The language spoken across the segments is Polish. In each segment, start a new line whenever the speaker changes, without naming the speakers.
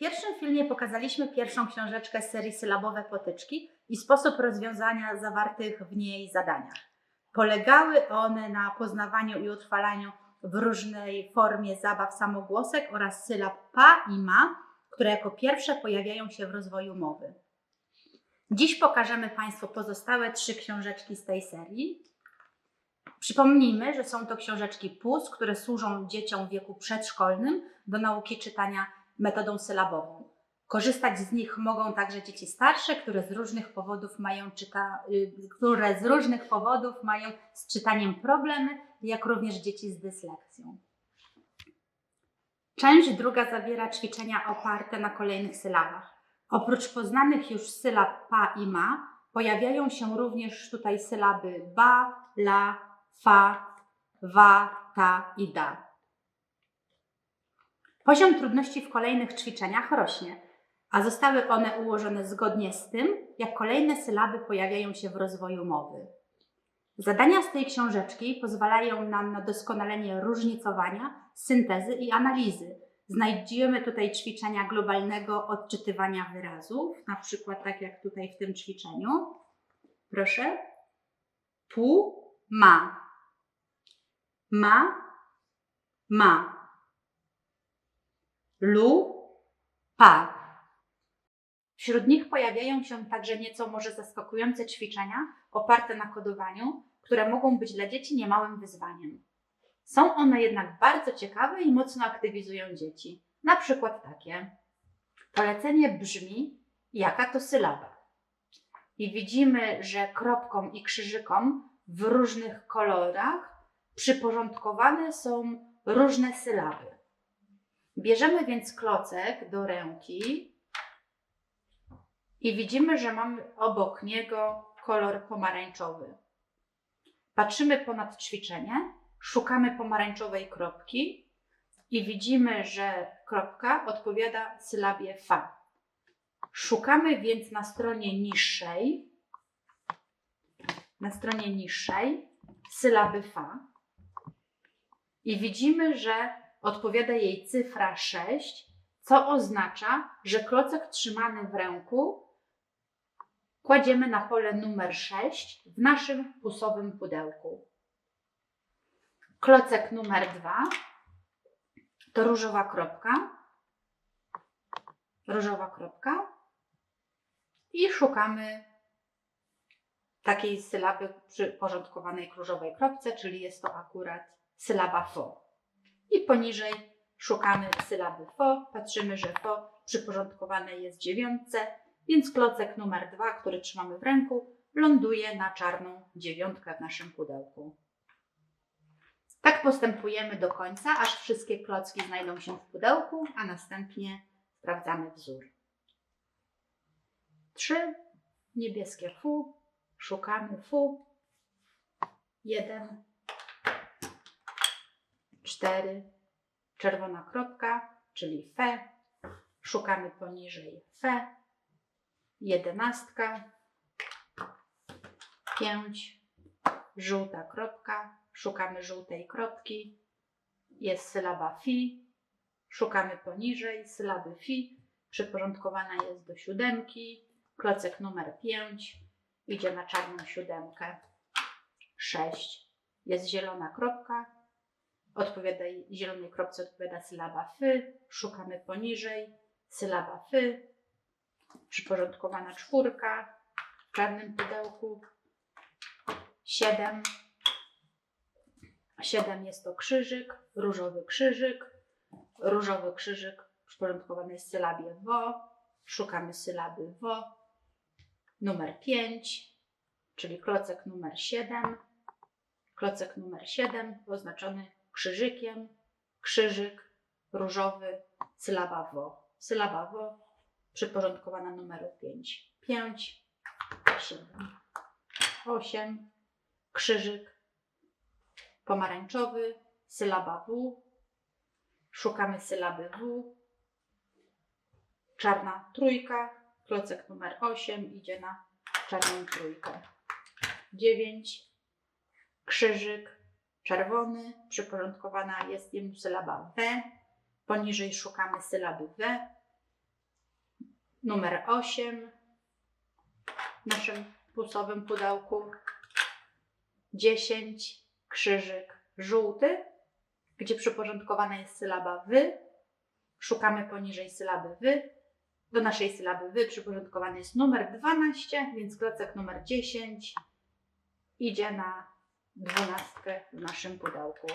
pierwszym filmie pokazaliśmy pierwszą książeczkę z serii Sylabowe Potyczki i sposób rozwiązania zawartych w niej zadaniach. Polegały one na poznawaniu i utrwalaniu w różnej formie zabaw samogłosek oraz sylab pa i ma, które jako pierwsze pojawiają się w rozwoju mowy. Dziś pokażemy Państwu pozostałe trzy książeczki z tej serii. Przypomnijmy, że są to książeczki PUS, które służą dzieciom w wieku przedszkolnym do nauki czytania metodą sylabową. Korzystać z nich mogą także dzieci starsze, które z różnych powodów mają, czyta, y, które z różnych powodów mają z czytaniem problemy, jak również dzieci z dysleksją. Część druga zawiera ćwiczenia oparte na kolejnych sylabach. Oprócz poznanych już sylab pa i ma, pojawiają się również tutaj sylaby ba, la, fa, wa, ta i da. Poziom trudności w kolejnych ćwiczeniach rośnie, a zostały one ułożone zgodnie z tym, jak kolejne sylaby pojawiają się w rozwoju mowy. Zadania z tej książeczki pozwalają nam na doskonalenie różnicowania, syntezy i analizy. Znajdziemy tutaj ćwiczenia globalnego odczytywania wyrazów, na przykład tak jak tutaj w tym ćwiczeniu. Proszę. Pu, ma. Ma, ma. Lu, pa. Wśród nich pojawiają się także nieco może zaskakujące ćwiczenia oparte na kodowaniu, które mogą być dla dzieci niemałym wyzwaniem. Są one jednak bardzo ciekawe i mocno aktywizują dzieci. Na przykład takie. Polecenie brzmi, jaka to sylaba. I widzimy, że kropką i krzyżykom w różnych kolorach przyporządkowane są różne sylaby. Bierzemy więc klocek do ręki i widzimy, że mamy obok niego kolor pomarańczowy. Patrzymy ponad ćwiczenie, szukamy pomarańczowej kropki i widzimy, że kropka odpowiada sylabie fa. Szukamy więc na stronie niższej, na stronie niższej sylaby fa i widzimy, że odpowiada jej cyfra 6, co oznacza, że klocek trzymany w ręku kładziemy na pole numer 6 w naszym pusowym pudełku. Klocek numer 2 to różowa kropka. Różowa kropka. I szukamy takiej sylaby przyporządkowanej k różowej kropce, czyli jest to akurat sylaba fo. I poniżej szukamy sylaby fo. Patrzymy, że fo przyporządkowane jest dziewiątce, więc klocek numer 2, który trzymamy w ręku, ląduje na czarną dziewiątkę w naszym pudełku. Tak postępujemy do końca, aż wszystkie klocki znajdą się w pudełku, a następnie sprawdzamy wzór. Trzy niebieskie fu, szukamy fu. Jeden, cztery, czerwona kropka, czyli fe. Szukamy poniżej fe. Jedenastka, pięć, żółta kropka, szukamy żółtej kropki, jest sylaba fi, szukamy poniżej sylaby fi, przyporządkowana jest do siódemki, klocek numer 5 idzie na czarną siódemkę, 6 jest zielona kropka, odpowiada zielonej kropce odpowiada sylaba fy, szukamy poniżej, sylaba fy, przyporządkowana czwórka w czarnym pudełku, 7 7 jest to krzyżyk, różowy krzyżyk. Różowy krzyżyk przyporządkowany jest sylabie wo. Szukamy sylaby wo. Numer 5, czyli klocek numer 7. Klocek numer 7 oznaczony krzyżykiem. Krzyżyk różowy, sylaba wo. Sylaba wo przyporządkowana numeru 5. 5, 7, 8, krzyżyk pomarańczowy, sylaba W. Szukamy sylaby W. Czarna trójka, klocek numer 8 idzie na czarną trójkę. 9. Krzyżyk czerwony, przyporządkowana jest jemu sylaba W. Poniżej szukamy sylaby W. numer 8 w naszym pulsowym pudełku. 10 krzyżyk żółty, gdzie przyporządkowana jest sylaba wy. Szukamy poniżej sylaby wy. Do naszej sylaby wy przyporządkowany jest numer 12, więc klocek numer 10 idzie na dwunastkę w naszym pudełku.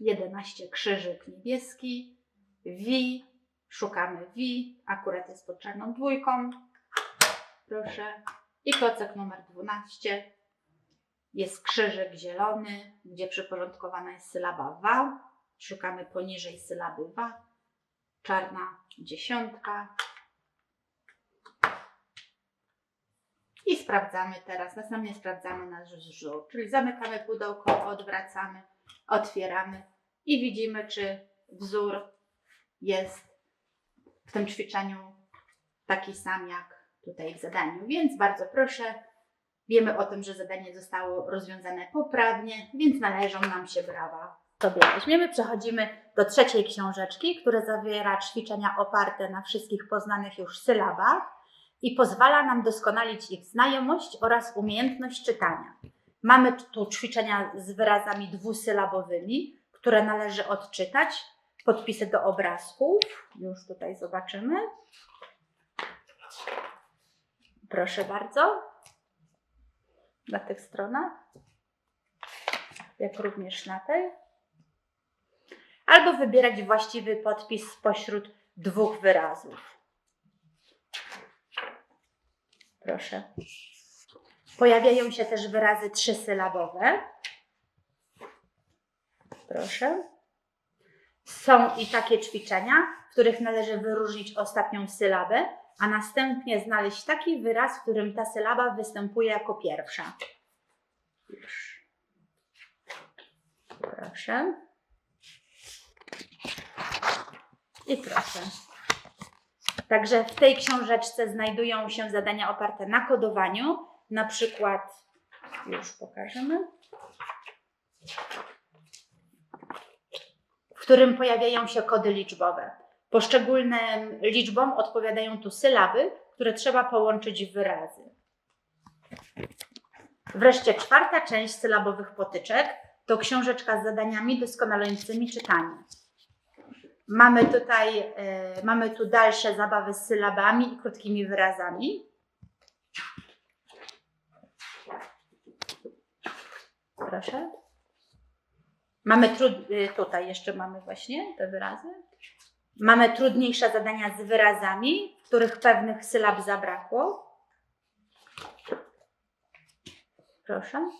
11 krzyżyk niebieski, wi, szukamy wi, akurat jest pod czarną dwójką, proszę. I klocek numer 12 jest krzyżyk zielony, gdzie przyporządkowana jest sylaba wa, szukamy poniżej sylaby wa, czarna dziesiątka. I sprawdzamy teraz, następnie sprawdzamy nasz rzut, czyli zamykamy pudełko, odwracamy, otwieramy i widzimy, czy wzór jest w tym ćwiczeniu taki sam jak tutaj w zadaniu. Więc bardzo proszę, wiemy o tym, że zadanie zostało rozwiązane poprawnie, więc należą nam się brawa. Sobie weźmiemy, przechodzimy do trzeciej książeczki, która zawiera ćwiczenia oparte na wszystkich poznanych już sylabach i pozwala nam doskonalić ich znajomość oraz umiejętność czytania. Mamy tu ćwiczenia z wyrazami dwusylabowymi, które należy odczytać. Podpisy do obrazków. Już tutaj zobaczymy. Proszę bardzo. Na tych stronach. Jak również na tej. Albo wybierać właściwy podpis spośród dwóch wyrazów. Proszę. Pojawiają się też wyrazy trzysylabowe. Proszę. Są i takie ćwiczenia, w których należy wyróżnić ostatnią sylabę, a następnie znaleźć taki wyraz, w którym ta sylaba występuje jako pierwsza. Proszę. I proszę. Także w tej książeczce znajdują się zadania oparte na kodowaniu, na przykład, już pokażemy, w którym pojawiają się kody liczbowe. Poszczególnym liczbom odpowiadają tu sylaby, które trzeba połączyć w wyrazy. Wreszcie czwarta część sylabowych potyczek to książeczka z zadaniami doskonalącymi czytanie. Mamy tutaj, e, mamy tu dalsze zabawy z sylabami i krótkimi wyrazami. Proszę. Mamy trud, y, tutaj jeszcze mamy właśnie te wyrazy. Mamy trudniejsze zadania z wyrazami, w których pewnych sylab zabrakło. Proszę.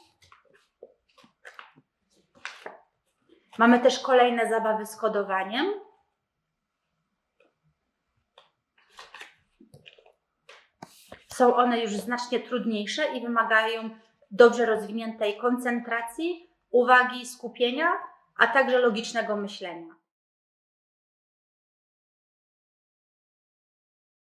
Mamy też kolejne zabawy z kodowaniem. Są one już znacznie trudniejsze i wymagają dobrze rozwiniętej koncentracji, uwagi, skupienia, a także logicznego myślenia.